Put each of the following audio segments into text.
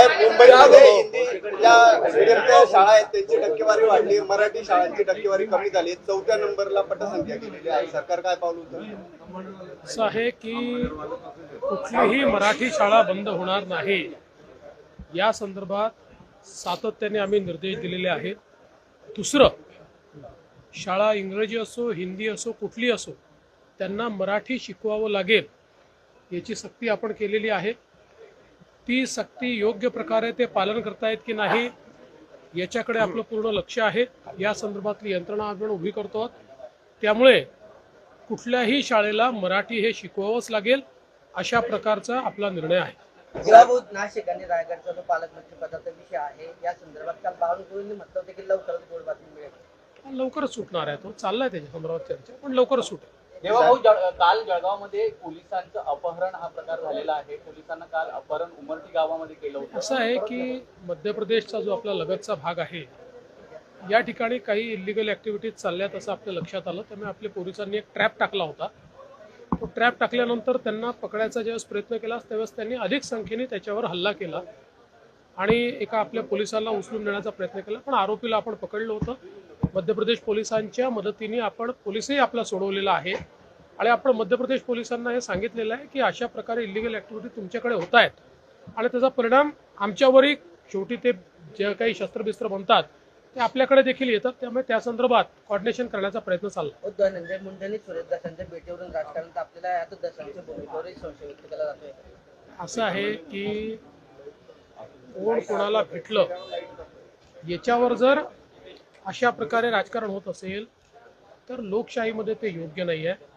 साहेब मुंबईमध्ये हिंदी ज्या शाळा आहेत त्यांची टक्केवारी वाढली. मराठी शाळांची टक्केवारी कमी झाली. चौथ्या नंबरला पटसंख्या गेलेली आहे. सरकार काय पाऊल होतं असं आहे की कुठलीही मराठी शाळा बंद होणार नाही. या संदर्भात सातत्याने आम्ही निर्देश दिलेले आहेत. दुसरं शाळा इंग्रजी असो हिंदी असो कुठली असो त्यांना मराठी शिकवावं लागेल याची सक्ती आपण केलेली आहे. ती सक्ती योग्य प्रकारे ते पालन करतायत की नाही याच्याकडे आपलं पूर्ण लक्ष आहे. या संदर्भातली यंत्रणा आपण उभी करतो आहोत. त्यामुळे कुठल्याही शाळेला मराठी हे शिकवावंच लागेल अशा प्रकारचा आपला निर्णय आहे. नाशिक आणि रायगडचा जो पालकमंत्री पदाचा विषय आहे या संदर्भात काल बावनकुळेंनी म्हटलं होतं की लवकरच गोड बातमी मिळेल. लवकरच सुटणार आहे तो. चाललाय त्याच्या संदर्भात चर्चा पण लवकरच सुटेल. देवा भाऊ जळ- काल जळगावमध्ये पोलिसांचं अपहरण हा प्रकार झालेला आहे. पोलिसांना काल अपहरण उमरठी गावामध्ये केलं होतं. असं आहे की मध्य प्रदेशचा जो आपला लगतचा भाग आहे या ठिकाणी काही इलिगल ॲक्टिव्हिटीज चालल्यात असं आपल्या लक्षात आलं. त्यामुळे आपल्या पोलिसांनी एक ट्रॅप टाकला होता. तो ट्रॅप टाकल्यानंतर त्यांना पकडायचा ज्यावेळेस प्रयत्न केला त्यावेळेस त्यांनी अधिक संख्येने त्याच्यावर हल्ला केला आणि एका आपल्या पोलिसाला उचलून नेण्याचा प्रयत्न केला. पण आरोपीला आपण पकडलं होतं. मध्य प्रदेश पोलिसांच्या मदतीने आपण पोलिसही आपला सोडवलेला आहे. आणि आपण मध्य प्रदेश पोलिसांना हे सांगितलेलं आहे की अशा प्रकारे इलिगल ॲक्टिव्हिटी तुमच्याकडे होत आहेत. आणि त्याचा परिणाम आमच्यावरही शेवटी ते जे काही शस्त्रबिस्त्र बनतात ते आपल्याकडे देखील येतात. त्यामुळे त्या संदर्भात कॉर्डिनेशन करण्याचा प्रयत्न चालला. उद्धव धनंजय मुंडेंनी भेटीवरून राजकारण संशय व्यक्त केला जातोय. असं आहे की कोण कोणाला भेटलं याच्यावर जर अशा प्रकारे राजकारण होत असेल तर लोकशाहीमध्ये ते योग्य नाही आहे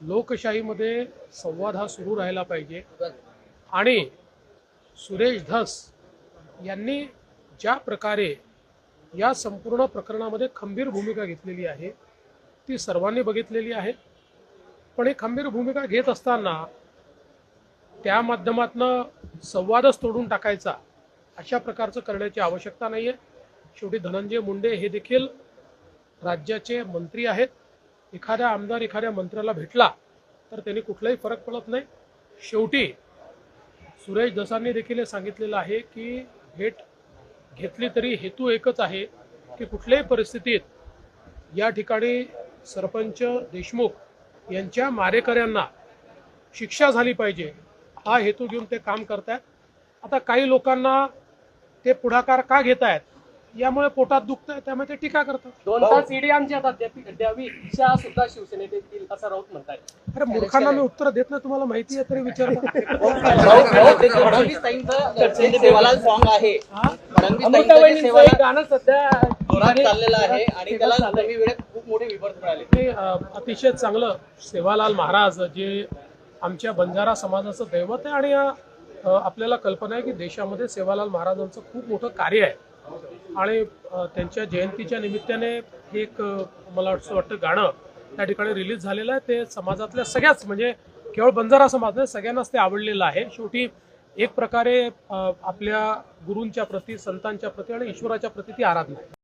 लोकशाहीमध्ये संवाद हा सुरू राहायला पाहिजे. आणि सुरेश धस यांनी ज्या प्रकारे या संपूर्ण प्रकरणामध्ये खंबीर भूमिका घेतलेली आहे ती सर्वांनी बघितलेली आहे. पण ही खंबीर भूमिका घेत असताना त्या माध्यमातनं संवादच तोडून टाकायचा अशा प्रकारचं करण्याची आवश्यकता नाही आहे शेवटी धनंजय मुंडे हे देखील राज्याचे मंत्री आहेत. एखाद्या आमदार एखाद्या मंत्र्याला भेटला तर त्यांनी कुठलाही फरक पडत नाही. शेवटी सुरेश दसांनी देखील हे सांगितलेलं आहे की भेट घेतली तरी हेतू एकच आहे की कुठल्याही परिस्थितीत या ठिकाणी सरपंच देशमुख यांच्या मारेकऱ्यांना शिक्षा झाली पाहिजे. हा हेतू घेऊन ते काम करतायत. आता काही लोकांना ते पुढाकार का घेत आहेत यामुळे पोटात दुखत आहे त्यामुळे ते टीका करतात. दोन तास ईडी आमच्या हातात द्यावी द्यावी. इच्छा सुद्धा शिवसेनेत येतील असं राऊत म्हणतायत. अरे मूर्खांना मी उत्तर देत नाही तुम्हाला माहिती आहे तरी जे सेवालाल सॉन्ग आहे फडणवीस ताईंचं जे अमृताबाईंचं सेवालाल एक गाणं सध्या जोरात चाललेलं आहे आणि त्याला कमी वेळेत खूप मोठे विपर्स मिळाले. ते अ, अतिशय चांगलं सेवालाल महाराज जे आमच्या बंजारा समाजाचं दैवत आहे आणि अ, आपल्याला कल्पना आहे की देशामध्ये सेवालाल महाराजांचं खूप मोठं कार्य आहे. आणि त्यांच्या जयंतीच्या निमित्ताने हे एक मला असं वाटतं गाणं त्या ठिकाणी रिलीज झालेलं आहे. ते समाजातल्या सगळ्याच म्हणजे केवळ बंजारा समाज नाही सगळ्यांनाच ते आवडलेलं आहे. शेवटी एक प्रकारे आपल्या गुरूंच्या प्रती संतांच्या प्रती आणि ईश्वराच्या प्रती ती आराधना आहे.